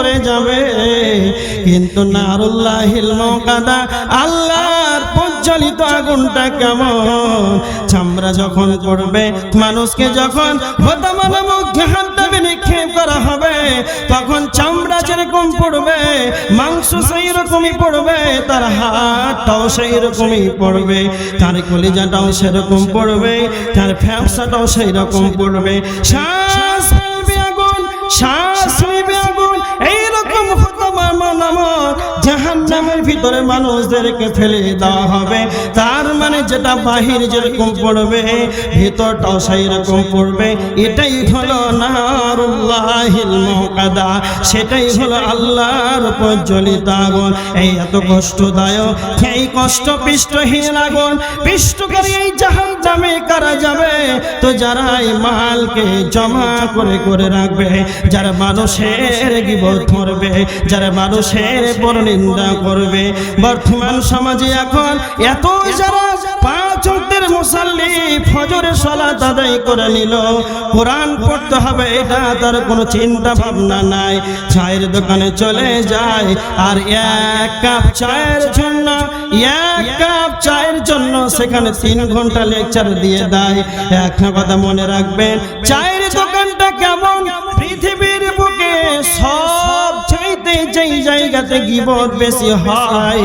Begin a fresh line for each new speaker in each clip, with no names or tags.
ভিতরে যাবে। কিন্তু নারুল্লাহিল মকাদা আল্লাহর প্রজ্বলিত আগুনটা কেমন? চামড়া যখন পড়বে, মানুষকে যখন হতামা নামক জাহান্নামে নিক্ষেপ করা হবে, তখন চামড়া যেরকম পড়বে, মাংস সেই রকমই পড়বে, তার হাতটাও সেই রকমই পড়বে, তার সেরকম পড়বে, তার ফ্যাপসাটাও সেই রকম পড়বে আগুন শ্বাস ভিতরে মানুষদেরকে ফেলে দেওয়া হবে। তার মানে যেটা বাহির যেরকম পড়বে, ভিতরটাও সেই রকম পড়বে। এটাই হলো নারুল্লাহিল সেটাই হলো আল্লাহর প্রজ্বলিত আগুন। এই এত কষ্টদায়ক, এই কষ্ট পিষ্টহীন আগুন। পিষ্ট করে এই জাহান্নামে কারা যাবে? তো যারা এই মালকে জমা করে করে রাখবে, যারা মানুষের গিবত করবে যারা মানুষের পরনিন্দা করবে বর্তমান সমাজে এখন এত যারা পাঁচ অক্টের মুসাল্লি ফজরের সালাত আদায় করে নিল, কোরআন পড়তে হবে, এটা তার কোনো চিন্তা ভাবনা নাই। চায়ের দোকানে চলে যায়, আর এক কাপ চায়ের জন্য, এক কাপ চায়ের জন্য সেখানে তিন ঘণ্টা লেকচার দিয়ে দেয়। একটা কথা মনে রাখবেন, চায়ের দোকানটা কেমন? যেই জায়গাতে গিবদ বেশি হয়।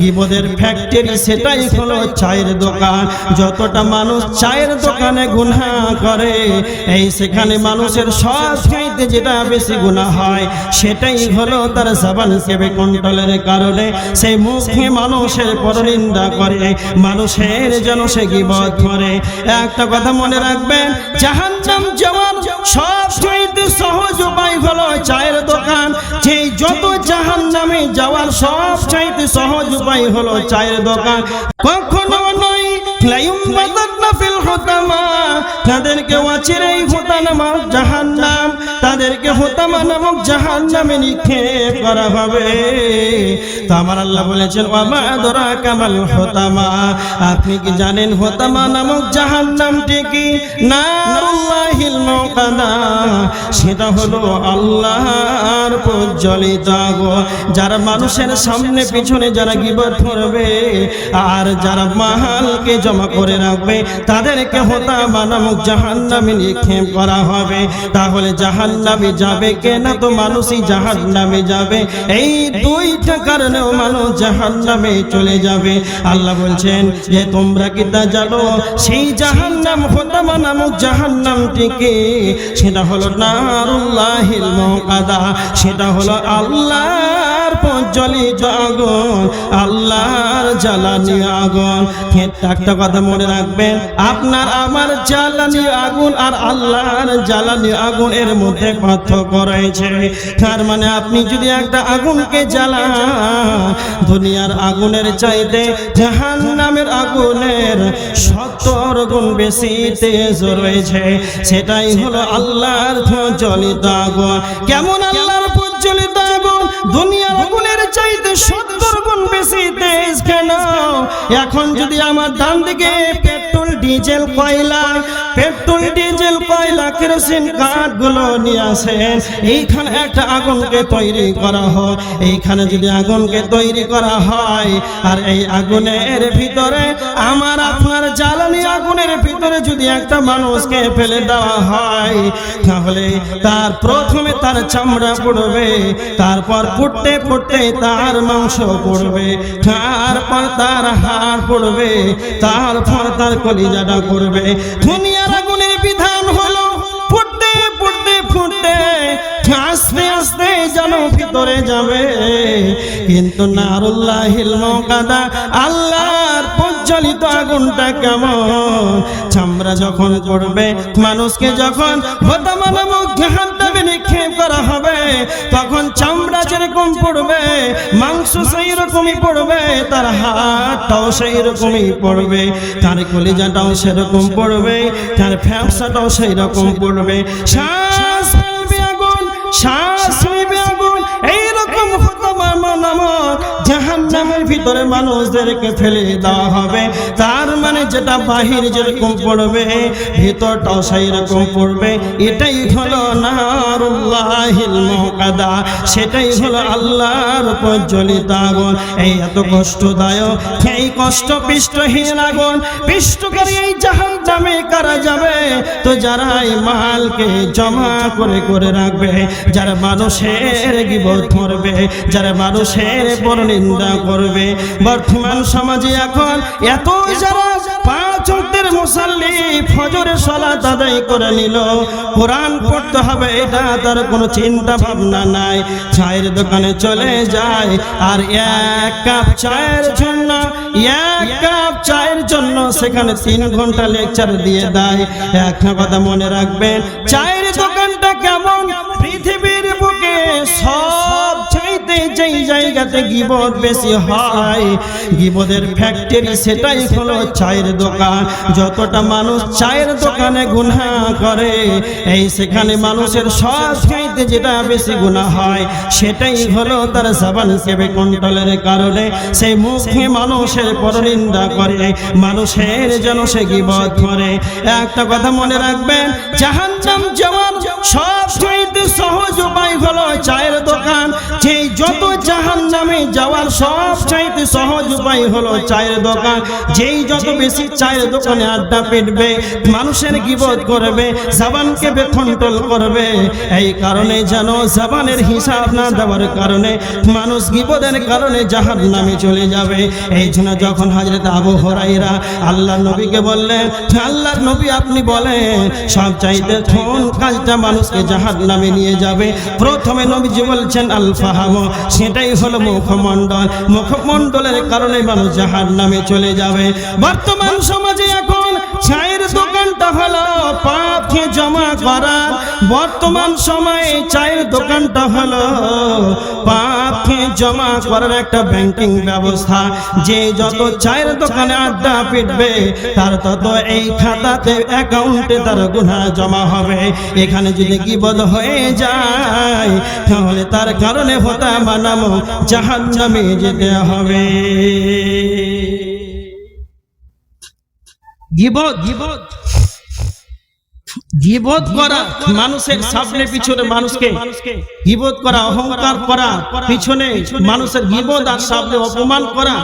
গিবদের ফ্যাক্টরি সেটাই হলো চায়ের দোকান। যতটা মানুষ চায়ের দোকানে গুনাহ করে, এই সেখানে মানুষের সব যেটা বেশি গুনাহ হয়, সেটাই হলো তার জবান সেবে কন্ট্রোলের কারণে সেই মুখে মানুষের পরনিন্দা করে, মানুষের যেন সে গিবদ করে একটা কথা মনে রাখবেন, জাহান্নাম যাওয়ার সব চাইতে সহজ উপায় হলো চায়ের দোকান। যে যত জাহান নামে যাওয়ার সব চাইতে সহজ উপায় হলো চায়ের দোকান। কখনো নয় তাদেরকে অচিরেই হুতামা জাহান্নাম। তাদেরকে হুতামা নামক জাহান্নামে নিক্ষেপ করা হবে। তো আমার আল্লাহ বলেছেন, ওয়ামা দরা কামাল হুতামা। আপনি কি জানেন হোতামা নামক জাহান্নামটি কি? নারুল্লাহিল মুকাদা সেটা হলো আল্লাহর প্রজ্বলিত আগুন যারা মানুষের সামনে পিছনে যারা গিবত করবে, আর যারা মাহালকে জমা করে রাখবে, তাদেরকে হতা নামক জাহান্নামে নিক্ষেপ করা হবে। তাহলে জাহান্নামে যাবে কে তো মানুষই জাহান্নামে যাবে। এই দুইটা কারণেও মানুষ জাহান্নামে চলে যাবে। আল্লাহ বলছেন, যে তোমরা কি তা জানো সেই জাহান্নাম হতামা নামক জাহান্নামটিকে সেটা হলো নারুল্লাহিল মুকাদা সেটা হলো আল্লাহর প্রজ্বলিত আগুন আল্লাহর জ্বালানি আগুন। একটা কথা মনে রাখবেন, আপনার আমার জ্বালানি আগুন আর আল্লাহর জ্বালানি আগুন এর মধ্যে পার্থক্য রয়েছে। তার মানে আপনি যদি একটা আগুনকে জ্বালান, দুনিয়ার আগুনের চাইতে জাহান নামের আগুনের সত্তর গুণ বেশি তেজ রয়েছে। সেটাই হলো আল্লাহর প্রজ্বলিত আগুন। কেমন আগুন দুনিয়ার গুণের চাইতে সত্তর গুণ বেশি তেজ কেন এখন যদি আমার ডান দিকে ডিজেল কয়লা, পেট্রোল, ডিজেল কয়লা, কেরোসিন কাঠগুলো নিয়ে আসেন এইখানে একটা আগুনকে তৈরি করা হয়। এইখানে যদি আগুনকে তৈরি করা হয়, আর এই আগুনের ভিতরে আমার আপনার জ্বালানি আগুনের ভিতরে যদি একটা মানুষকে ফেলে দেওয়া হয়, তাহলে তার প্রথমে তার চামড়া পড়বে, তারপর ফুটতে ফুটতে তার মাংস পড়বে, তারপর তার হাড় পড়বে, তারপর তার কলিজাটা করবে। দুনিয়ার আগুনের বিধান হলো ফুটতে ফুটতে ফুটতে, আস্তে আস্তে যেন ভিতরে যাবে। কিন্তু নারুল্লাহিল মুকাদা আল্লাহর প্রজ্বলিত আগুনটা কেমন? চামড়া যখন পড়বে, মানুষকে যখন হতামা নামক জাহান্নামে নিক্ষেপ করা হবে, তখন চামড়া যেরকম পড়বে, মাংস সেই রকমই পড়বে, তার হাতটাও সেই রকমই পড়বে, তার কলিজাটাও সেরকম পড়বে, তার ফ্যাপসাটাও সেই রকম পড়বে। শ্বাস আগুন শ্বাস আগুন এইরকম হতামা নামক জাহান্ন নামের ভিতরে মানুষদেরকে ফেলে দেওয়া হবে। তার মানে যেটা বাহির যেরকম পড়বে, ভিতরটাও সেই রকম পড়বে। এটাই হলো নারুল্লাহিল মুকাদা, সেটাই হলো আল্লাহর প্রজ্বলিত আগুন। এই এত কষ্টদায়ক, এই কষ্ট পিষ্টহীন আগুন, পিষ্টকারী এই জাহান জামে কারা যাবে? তো যারা এই মালকে জমা করে করে রাখবে, যারা মানুষের গিবত করবে যারা মানুষের বড় নিন্দা করবে। বর্তমান সমাজে এখন এত যারা মুসাল্লি ফজরের সালাত আদায় করে নিল, কোরআন পড়তে হবে, এটা তার কোনো চিন্তা ভাবনা নাই। চায়ের দোকানে চলে যায়, আর এক কাপ চায়ের জন্য এক কাপ চায়ের জন্য সেখানে তিন ঘণ্টা লেকচার দিয়ে দেয়। একটা কথা মনে রাখবেন, চায়ের জায়গাতে গিবদ বেশি হয়। গিবদের ফ্যাক্টরি সেটাই হলো চায়ের দোকান। যতটা মানুষ চায়ের দোকানে গুনাহ করে, এই সেখানে মানুষের সব চাইতে যেটা বেশি গুনাহ হয়, সেটাই হলো তার জবান সেবে কন্ট্রোলের কারণে সেই মুখে মানুষের পরনিন্দা করে, মানুষের যেন সে গিবদ করে। একটা কথা মনে রাখবেন, জাহান্নাম যাওয়ার সব সহজ উপায় হলো চায়ের দোকান। যে যত জাহান নামে যাওয়ার সব চাইতে সহজ উপায় হলো চায়ের দোকান। যেই যত বেশি চায়ের দোকানে আড্ডা পিটবে, মানুষের গিবত করবে, জাবানকে বেকন্ট্রোল করবে। এই কারণে যেন জাবানের হিসাব না দেওয়ার কারণে মানুষ গিবদের কারণে জাহান নামে চলে যাবে। এই জন্য যখন হাজরত আবু হরাইরা আল্লাহ নবীকে বললেন আল্লাহ নবী আপনি বলেন, সব চাইতে কোন কাজটা মানুষকে জাহান নামে নিয়ে যাবে। প্রথমে নবীজি বলছেন আল ফাহাম সেটাই হলো মুখমণ্ডল। মুখমণ্ডলের কারণে মানুষ জাহার নামে চলে যাবে। বর্তমান সমাজে এখন চায়ের দোকানটা হলো পাপকে জমা করা বর্তমান সময়ে চায়ের দোকানটা হলো পাপকে জমা করার একটা ব্যাংকিং ব্যবস্থা। যে যত চায়ের দোকানে আড্ডা পিটবে, তার তত এই খাতাতে অ্যাকাউন্টে তার গুণা জমা হবে। এখানে যদি গিবদ হয়ে যায়, তাহলে তার কারণে হতা মানামো জাহান নামে যেতে হবে। গিবদ গিবদ গিবত করা মানুষের সামনে পিছনে মানুষকে। গিবত করা অহংকার করা পিছনে মানুষের গিবত আর সামনে অপমান করা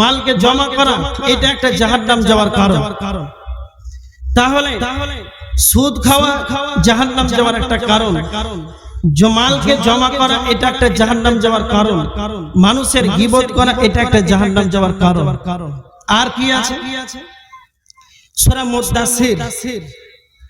মালকে জমা করা এটা একটা জাহান্নাম যাওয়ার কারণ। তাহলে সুদ খাওয়া জাহান্নাম যাওয়ার একটা কারণ। মালকে জমা করা এটা একটা জাহান্নাম যাওয়ার কারণ। মানুষের গিবত করা এটা একটা জাহান্নাম যাওয়ার কারণ। আর কি আছে? সূরা মুদাসসির।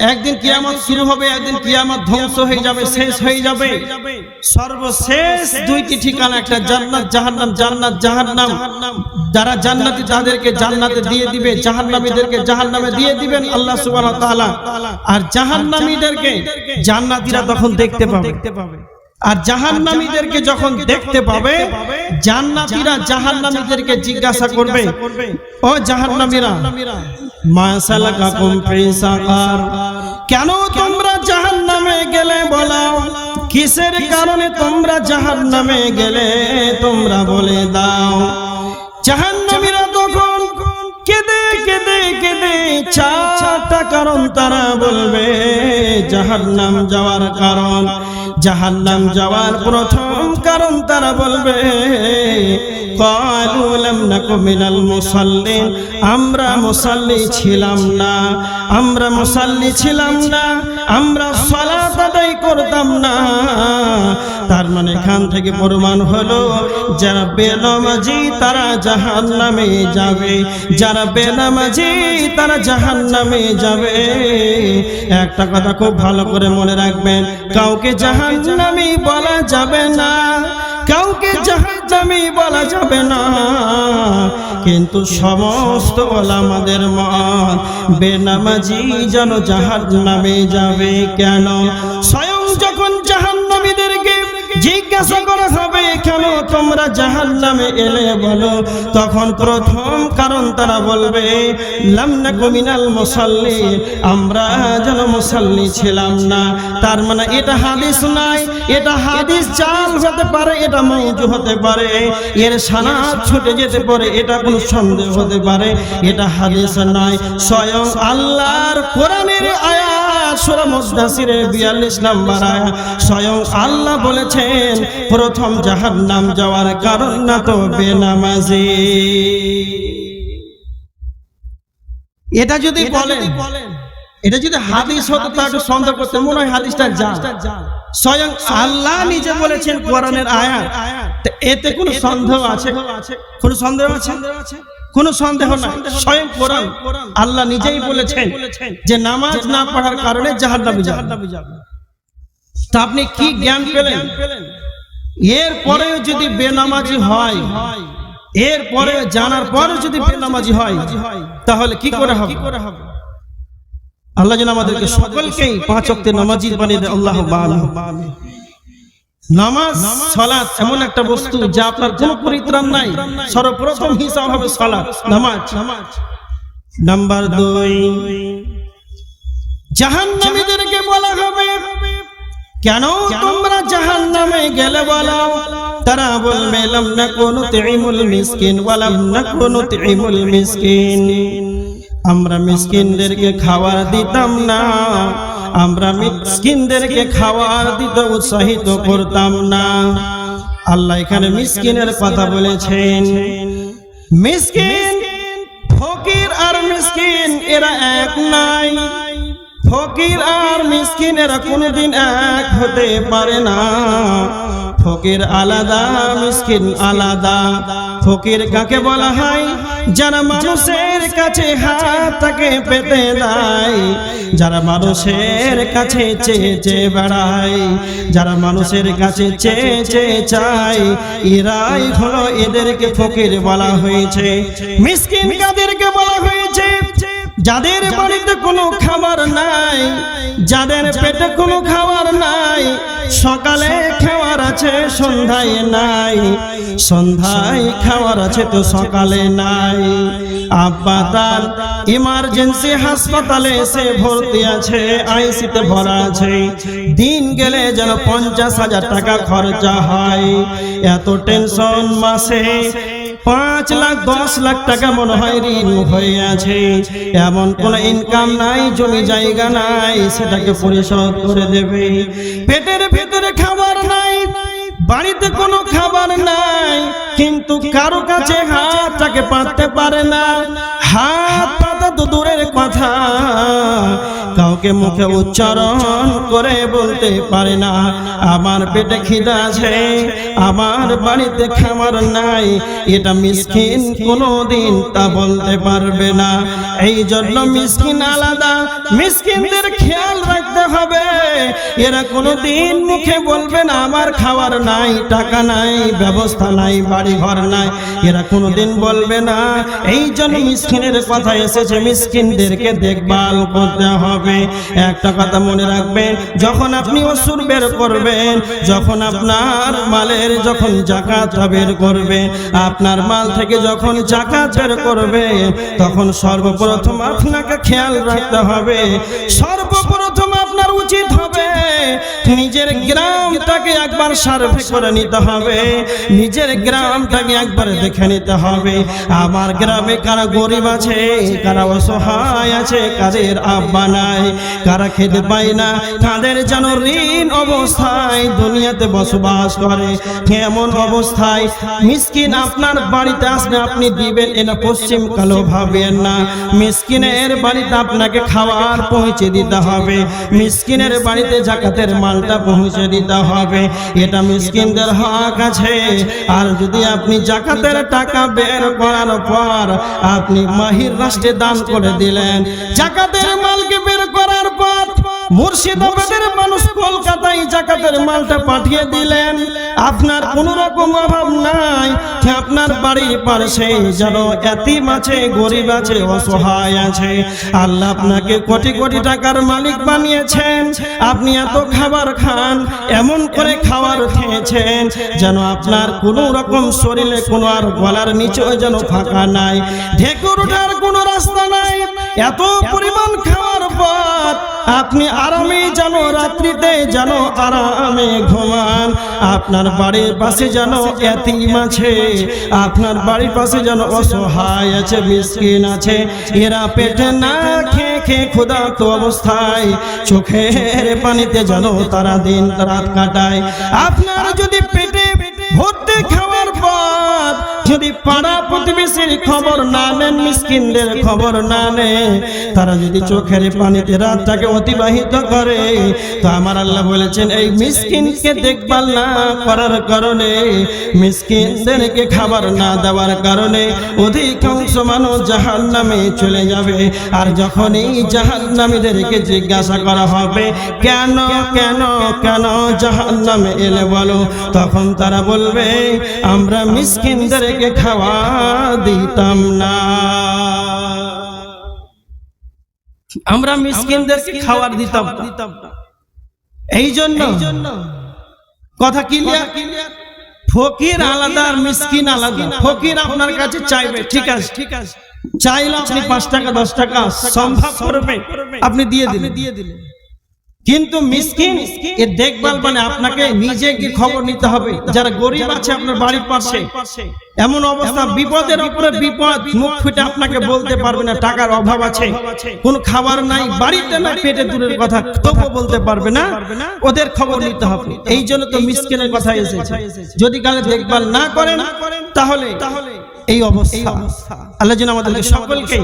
একদিন কিয়ামত শুরু হবে, একদিন কিয়ামত ধ্বংস হয়ে যাবে, শেষ হয়ে যাবে। সর্বশেষ দুইটি ঠিকানা একটা, জান্নাত, জাহান্নাম জান্নাত, জাহান্নাম। যারা জান্নাতি তাদেরকে জান্নাতে দিয়ে দিবে, জাহান্নামীদেরকে জাহান্নামে দিয়ে দিবেন আল্লাহ সুবহানাহু তাআলা। আর জাহান্নামীদেরকে জান্নাতীরা তখন দেখতে পাবে। আর জাহান্নামীদেরকে যখন দেখতে পাবে, জান্নাতীরা জাহান্নামীদেরকে জিজ্ঞাসা করবে, ও জাহান্নামীরা কেন তোমরা জাহান্নামে গেলে বলাও কিসের কারণে তোমরা জাহান্নামে গেলে? তোমরা বলে দাও। জাহান্নামীরা তখন কেঁদে কেঁদে কেঁদে চারটা কারণ তারা বলবে, জাহান্নাম যাওয়ার কারণ। জাহান্নাম যাওয়ার প্রথম কারণ তারা বলবে মিনাল মুসাল্লিন, আমরা মুসাল্লি ছিলাম না, আমরা মুসাল্লি ছিলাম না, আমরা সলা আদায় করতাম না। মানে এখান থেকে প্রমাণ হলো, যারা বেনামাজি তারা জাহান নামে যাবে। যারা বেনামাজি তারা জাহান নামে যাবে। একটা কথা খুব ভালো করে মনে রাখবেন, কাউকে জাহান নামে বলা যাবে না, কাউকে জাহান্নামী বলা যাবে না। কিন্তু সমস্ত ওলামাদের মত, বেনামাজি যেন জাহান্নামে যাবে কেন? স্বয়ং জিজ্ঞাসা করা হবে কেন তোমরা জাহান নামে এলে? বলো। তখন প্রথম কারণ তারা বলবে লামনা কমিনাল মুসাল্লি, আমরা যেন মুসাল্লি ছিলাম না। তার মানে এটা হাদিস নাই, এটা হাদিস জাল হতে পারে, এটা মৌজু হতে পারে, এর সানাত ছুটে যেতে পারে, এটা কোনো সন্দেহ হতে পারে, এটা হাদিস নয় স্বয়ং আল্লাহর কোরআনের আয়াত সূরা মুদাসসিরের 42 নম্বর আয়াত স্বয়ং আল্লাহ বলেছেন প্রথম জাহান্নাম যাওয়ার কারণ না তো বেনামাজি। এটা যদি বলেন এটা যদি হাদিস হতো তাহলে সন্দেহ করতে মনে হয় হাদিসটা যা স্বয়ং আল্লাহ নিজে বলেছেন কোরআনের আয়াত। তো এতে কোনো সন্দেহ আছে? কোনো সন্দেহ আছে? কোনো সন্দেহ নাই। স্বয়ং কোরআন আল্লাহ নিজেই বলেছেন যে নামাজ না পড়ার কারণে জাহান্নামে যাবে। তা আপনি কি জ্ঞান পেলেন? এর পরেও যদি বেনামাজি হয় এর পরে জানার পরে যদি বেনামাজি হয় তাহলে কি করে হবে? আল্লাহ যেন আমাদেরকে সকলকেই পাঁচ অক্টে নামাজি বানিয়ে দেয়। আল্লাহ। নামাজ সালাত এমন একটা বস্তু যা আপনার কোনো পরিত্রাণ নাই। সর্বপ্রথম হিসাব হবে সালাত নামাজ। নাম্বার দুই। জাহান্নামীদেরকে বলা হবে কেন তোমরা জাহান্নামে গেলে বলো? তারা বলবে লাম নাকুনু তুইমুল মিসকিন ওয়ালাম নাকুনু তুইমুল মিসকিন। আমরা মিসকিনদেরকে খাবার দিতাম না। আমরা মিসকিনদেরকে খাওয়ার দিতে উৎসাহিত করতাম না। আল্লাহ এখানে মিসকিনের কথা বলেছেন। মিসকিন ফকির আর মিসকিন, এরা এক নাই। ফকির আর মিসকিন এরা কোনোদিন এক হতে পারে না। ফকির আলাদা, মিসকিন আলাদা। ফকির কাকে বলা হয়? যারা মানুষের কাছে হাতটাকে পেতে দেয়, যারা মানুষের কাছে চেয়ে চেয়ে বেড়ায়, যারা মানুষের কাছে চেয়ে চেয়ে চায়, এরাই হলো এদেরকে ফকির বলা হয়েছে। মিসকিন কাদেরকে বলা হয়েছে? যাদের বাড়িতে কোনো খাবার নাই যাদের পেটে কোনো খাবার নাই সকালে খাবার আছে সন্ধ্যায় নাই সন্ধ্যায় খাবার আছে তো সকালে নাই। আব্বা তার ইমার্জেন্সি হাসপাতালে এসে ভর্তি আছে আইসিতে ভরা আছে। দিন গেলে যেন পঞ্চাশ হাজার টাকা খরচা হয়। এত টেনশন মাসে। পাঁচ লাখ, দশ লাখ টাকা মনে হয় ঋণ হয়ে আছে। এমন কোন ইনকাম নাই, জমি জায়গা নাই, সেটাকে পরিশোধ করে দেবে। পেটের ভেতরে খাবার নাই, বাড়িতে কোনো খাবার নাই, কিন্তু কারও কাছে হাতটাকে পাততে পারে না। হাত পাতা তো দূরের কথা কাউকে মুখে উচ্চারণ করে বলতে পারে না। আমার পেটে খিদা আছে, আমার বাড়িতে খামার নাই, এটা মিসকিন কোনোদিন তা বলতে পারবে না। এই জন্য মিসকিন আলাদা, মিসকিনদের খেয়াল রাখতে হবে। এরা কোনোদিন মুখে বলবে না, আমার খাবার নাই, টাকা নাই, ব্যবস্থা নাই বাড়ি ঘর নাই। এরা কোনোদিন বলবে না, এই জন্য মিসকিনের কথা এসেছে, মিসকিনদেরকে দেখভাল করতে হবে। একটা কথা মনে রাখবেন, যখন আপনি অসুর বের করবেন, যখন আপনার মালের যখন জাকাত বের করবেন, আপনার মাল থেকে যখন জাকাত বের করবে তখন সর্বপ্রথম আপনাকে খেয়াল রাখতে হবে সর্বপ্রথম আপনার উচিত হবে। নিজের গ্রামটাকে একবার সার্ভে করে নিতে হবে। নিজের গ্রামটাকে একবার দেখে নিতে হবে। আমার গ্রামে কারা গরিব আছে, কারা অসহায় আছে, কাদের আব্বা নাই, কারা খেতে পায় না, তাদের যেন ঋণ অবস্থায় দুনিয়াতে বসবাস করে। এমন অবস্থায় মিসকিন আপনার বাড়িতে আসলে আপনি দিবেন এটা পশ্চিম কালো ভাবেন না। মিসকিনের বাড়িতে আপনাকে খাবার পৌঁছে দিতে হবে। মিসকিনের বাড়িতে জাকাতের মালটা পৌঁছে দিতে হবে। এটা মিসকিনদের হক আছে। আর যদি আপনি জাকাতের টাকা বের করার পর আপনি মাহির রাষ্ট্রে দান করে দিলেন, জাকাতের মালকে বের করার পর মুর্শিদাবাদের মানুষ কলকাতায় জাকাতের মালটা পাঠিয়ে দিলেন। আপনার কোন রকম অভাব নাই। আপনার বাড়ির পাশে যেন এতিম আছে, গরিব আছে, অসহায় আছে। আল্লাহ আপনাকে কোটি কোটি টাকার মালিক বানিয়েছেন। আপনি এত খাবার খান, এমন করে খাবার খেয়েছেন, যেন আপনার কোন রকম শরীরে কোনো আর গলার নিচেও যেন ফাঁকা নাই। ঢেকুর ওঠার কোনো রাস্তা নাই। এত পরিমাণ খাওয়ার পর আপনি আরামে যেন রাত্রিতে যেন আরামে ঘুমান। আপনার বাড়ির পাশে যেন এতিম আছে, আপনার বাড়ির পাশে যেন অসহায় আছে, মিসকিন আছে। এরা পেটে না খেয়ে খেয়ে ক্ষুধার্ত অবস্থায়, চোখের পানিতে যেন তারা দিন রাত কাটায়। আপনার যদি পেটে ভর্তি খাওয়ার পর যদি পাড়া প্রতিবেশীর খবর না নেন, মিসকিনদের খবর না নেন, তারা যদি চোখের পানিতে রাতটাকে অতিবাহিত করে, তো আমার আল্লাহ বলেছেন, এই মিসকিনকে দেখভাল না করার কারণে, মিসকিনদেরকে খাবার না দেওয়ার কারণে অধিকাংশ মানুষ জাহান নামে চলে যাবে। আর যখন এই জাহান নামীদেরকে জিজ্ঞাসা করা হবে, কেন কেন কেন জাহান নামে এলে বলো? তখন তারা বলবে, আমরা মিসকিনদেরকে খাওয়া দিতাম না। আমরা মিসকিনদেরকে খাবার দিতাম না। এই জন্য কথা ক্লিয়ার ফকির আলাদা আর মিসকিন আলাদা। ফকির আপনার কাছে চাইবে ঠিক আছে। ঠিক আছে। চাইলে আপনি পাঁচ টাকা দশ টাকা সম্ভব করবে আপনি দিয়ে দিলেন। দিয়ে দিলেন। কিন্তু মিসকিন, এর দেখভাল মানে আপনাকে নিজেকে খবর নিতে হবে, যারা গরিব আছে আপনার বাড়ির পাশে। এমন অবস্থা, বিপদের উপরে বিপদ, মুখ ফুটে আপনাকে বলতে পারবে না, টাকার অভাব আছে। কোন খাবার নাই, বাড়িতে না, পেটে দূরের কথা তবু বলতে পারবে না। ওদের খবর নিতে হবে। এই জন্য তো মিসকিনের কথা এসেছে। যদি কালে দেখভাল না করেন, তাহলে এই অবস্থা। আল্লাহ যেন আমাদেরকে সকলকে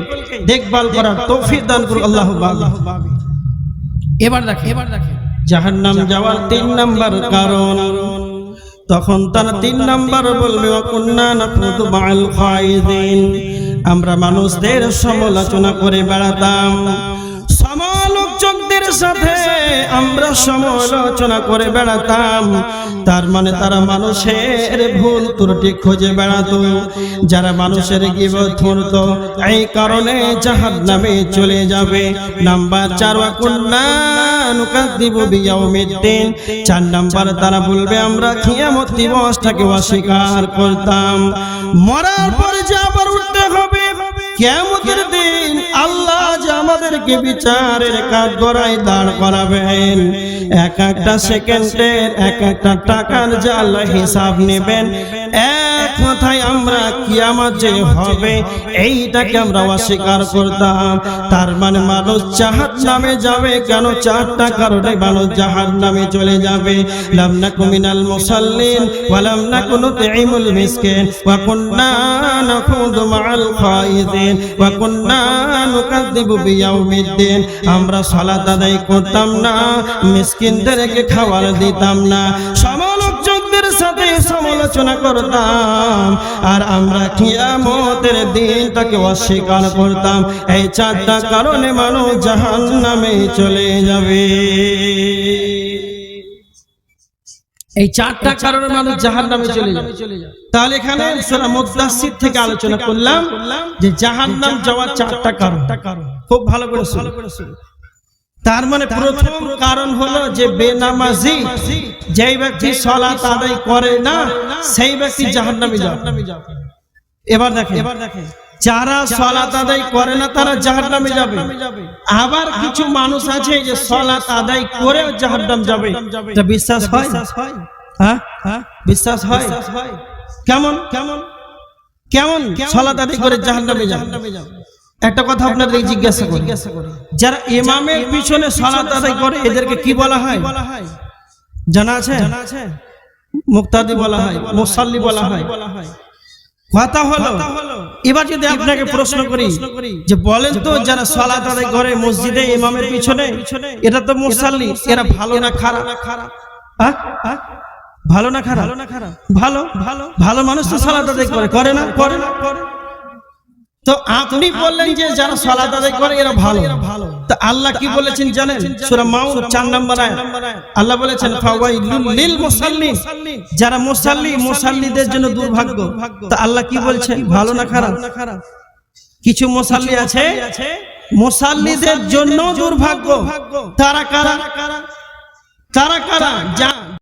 দেখভাল করার তৌফিক দান করুন আল্লাহ আল্লাহ এবার দেখে এবার দেখে জাহান্নাম যাওয়ার তিন নাম্বার কারণ। তখন তারা তিন নাম্বার বলবে আমরা মানুষদের সমালোচনা করে বেড়াতাম। সমালোচকদের সাথে আমরা সমালোচনা করে বেড়াতাম। তার মানে তারা মানুষের ভুল ত্রুটি খুঁজে বেড়াতো। যারা মানুষের গিবত করতো, এই কারণে জাহান নামে চলে যাবে। নাম্বার চার চার নাম্বার, তারা বলবে, আমরা কিয়ামত দিবসটাকে অস্বীকার করতাম। মরার পরে যে আবার উঠতে হবে, কিয়ামতের দিন আমাদেরকে বিচারের কাজ গড়াই দাঁড় করাবেন। এক একটা সেকেন্ডের, এক একটা টাকার জাল হিসাব নেবেন। এক আমরা কিয়ামত যে হবে, এইটাকে আমরা অস্বীকার করতাম। তার মানে মানুষ জাহাজ নামে যাবে কেন? চারটা কারণে মানুষ জাহাজ নামে চলে যাবে। লাম নাকু মিনাল মুসাল্লিন ওয়ালাম নাকু নুতঈমুল মিসকিন ওয়া কুন্না নাখুদু মাআল খায়িদিন ওয়া কুন্না নুকাযযিবু বিয়াউমিদ্দিন। আমরা আদায় করতাম না, মিসকিনদেরকে খাবার দিতাম না। সমালোচকদের সাথে সমালোচনা করতাম। আর আমরা কিয়ামতের দিনটাকে অস্বীকার করতাম। এই চারটা কারণে মানুষ জাহান নামে চলে যাবে। এই চারটা কারণে মানুষ জাহান নামে চলে যাবে। তাহলে এখানে সোনা মুদাসির থেকে আলোচনা করলাম যে জাহান নাম যাওয়ার চারটা কারণ। খুব ভালো করে শুনুন তার মানে প্রথম কারণ হলো যে বেনামাজি যেই ব্যক্তি সলাত আদায় করে না সেই ব্যক্তি জাহান্নামে যাবে। এবার দেখে এবার দেখে যারা সলাত আদায় করে না তারা জাহান্নামে যাবে। আবার কিছু মানুষ আছে যে সলাত আদায় করে জাহান্নাম যাবে। বিশ্বাস হয়? হ্যাঁ। হ্যাঁ? বিশ্বাস হয়? কেমন? কেমন? কেমন? সলাত আদায় করে জাহান্নামে যাবে। একটা কথা আপনাদের জিজ্ঞাসা করি। যারা ইমামের পিছনে সালাত আদায় করে এদেরকে কি বলা হয়? জানা আছে? মুক্তাদি বলা হয় মুসাল্লি বলা হয়। কথা হলো এবার যদি আপনাকে প্রশ্ন করি যে বলেন তো যারা সালাত আদায় করে মসজিদে ইমামের পিছনে এটা তো মুসাল্লি এরা ভালো না খারাপ? হ্যাঁ? হ্যাঁ? ভালো না খারাপ? ভালো ভালো? ভালো। মানুষ তো সালাত আদায় করে করে না? করে না? করে তো আপনি বললেন যে যারা সালাত আদায় করে, এরা ভালো। তো আল্লাহ কি বলেছেন জানেন? সূরা মাউন 4 নম্বর আয়াত। আল্লাহ বলেছেন, ফাওয়াইলুল লিল মুসাল্লিন। যারা মুসাল্লি, মুসাল্লিদের জন্য দুর্ভাগ্য। তো আল্লাহ কি বলছেন? ভালো না খারাপ? কিছু মুসাল্লি আছে, মুসাল্লিদের জন্য দুর্ভাগ্য। তারা কারা? তারা কারা? যা